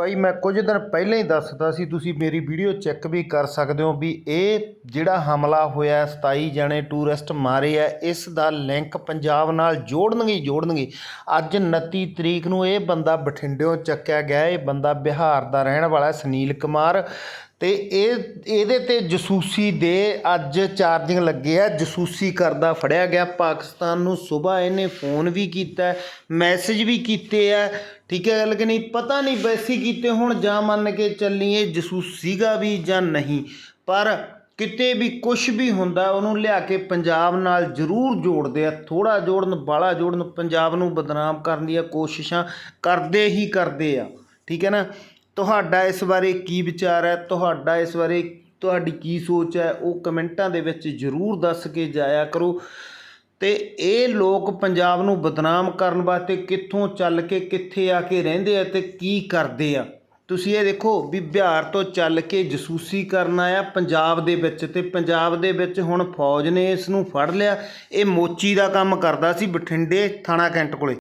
ਭਾਈ, ਮੈਂ ਕੁਝ ਦਿਨ ਪਹਿਲਾਂ ਹੀ ਦੱਸਦਾ ਸੀ, ਤੁਸੀਂ ਮੇਰੀ ਵੀਡੀਓ ਚੈੱਕ ਵੀ ਕਰ ਸਕਦੇ ਹੋ ਵੀ ਇਹ ਜਿਹੜਾ ਹਮਲਾ ਹੋਇਆ 27 ਜਣੇ ਟੂਰਿਸਟ ਮਾਰੇ ਆ, ਇਸ ਦਾ ਲਿੰਕ ਪੰਜਾਬ ਨਾਲ ਜੋੜਨਗੇ ਜੋੜਨਗੇ। ਅੱਜ 29 ਤਰੀਕ ਨੂੰ ਇਹ ਬੰਦਾ ਬਠਿੰਡਿਓਂ ਚੱਕਿਆ ਗਿਆ, ਇਹ ਬੰਦਾ ਬਿਹਾਰ ਦਾ ਰਹਿਣ ਵਾਲਾ ਸੁਨੀਲ ਕੁਮਾਰ। ਤੇ ਇਹ, ਇਹਦੇ ਤੇ ਜਸੂਸੀ ਦੇ ਅੱਜ ਚਾਰਜਿੰਗ ਲੱਗੇ ਆ। ਜਸੂਸੀ ਕਰਦਾ ਫੜਿਆ ਗਿਆ। ਪਾਕਿਸਤਾਨ ਨੂੰ ਸਵੇਰ ਇਹਨੇ ਫੋਨ ਵੀ ਕੀਤਾ, ਮੈਸੇਜ ਵੀ ਕੀਤੇ ਆ। ਠੀਕ ਹੈ ਗੱਲ ਕਿ ਨਹੀਂ? ਪਤਾ ਨਹੀਂ ਵੈਸੀ ਕੀਤੇ ਹੁਣ ਜਾਂ ਮੰਨ ਕੇ ਚੱਲੀਏ ਜਸੂਸੀਗਾ ਵੀ ਜਾਂ ਨਹੀਂ। ਪਰ ਕਿਤੇ ਵੀ ਕੁਝ ਵੀ ਹੁੰਦਾ, ਉਹਨੂੰ ਲਿਆ ਕੇ ਪੰਜਾਬ ਨਾਲ ਜ਼ਰੂਰ ਜੋੜਦੇ ਆ। ਥੋੜਾ ਜੋੜਨ ਬਾਲਾ ਜੋੜਨ, ਪੰਜਾਬ ਨੂੰ ਬਦਨਾਮ ਕਰਨ ਦੀਆਂ ਕੋਸ਼ਿਸ਼ਾਂ ਕਰਦੇ ਹੀ ਕਰਦੇ ਆ। ਠੀਕ ਹੈ ਨਾ? ਤੁਹਾਡਾ ਇਸ ਬਾਰੇ ਕੀ ਵਿਚਾਰ ਹੈ? ਤੁਹਾਡਾ ਇਸ ਬਾਰੇ ਤੁਹਾਡੀ ਕੀ ਸੋਚ ਹੈ? ਉਹ ਕਮੈਂਟਾਂ ਦੇ ਵਿੱਚ ਜ਼ਰੂਰ ਦੱਸ ਕੇ ਜਾਇਆ ਕਰੋ। ਅਤੇ ਇਹ ਲੋਕ ਪੰਜਾਬ ਨੂੰ ਬਦਨਾਮ ਕਰਨ ਵਾਸਤੇ ਕਿੱਥੋਂ ਚੱਲ ਕੇ ਕਿੱਥੇ ਆ ਕੇ ਰਹਿੰਦੇ ਆ ਅਤੇ ਕੀ ਕਰਦੇ ਆ? ਤੁਸੀਂ ਇਹ ਦੇਖੋ ਵੀ ਬਿਹਾਰ ਤੋਂ ਚੱਲ ਕੇ ਜਸੂਸੀ ਕਰਨ ਆਇਆ ਪੰਜਾਬ ਦੇ ਵਿੱਚ ਤੇ ਪੰਜਾਬ ਦੇ ਵਿੱਚ ਹੁਣ ਫੌਜ ਨੇ ਇਸ ਨੂੰ ਫੜ ਲਿਆ। ਇਹ ਮੋਚੀ ਦਾ ਕੰਮ ਕਰਦਾ ਸੀ ਬਠਿੰਡੇ ਥਾਣਾ ਕੈਂਟ ਕੋਲੇ।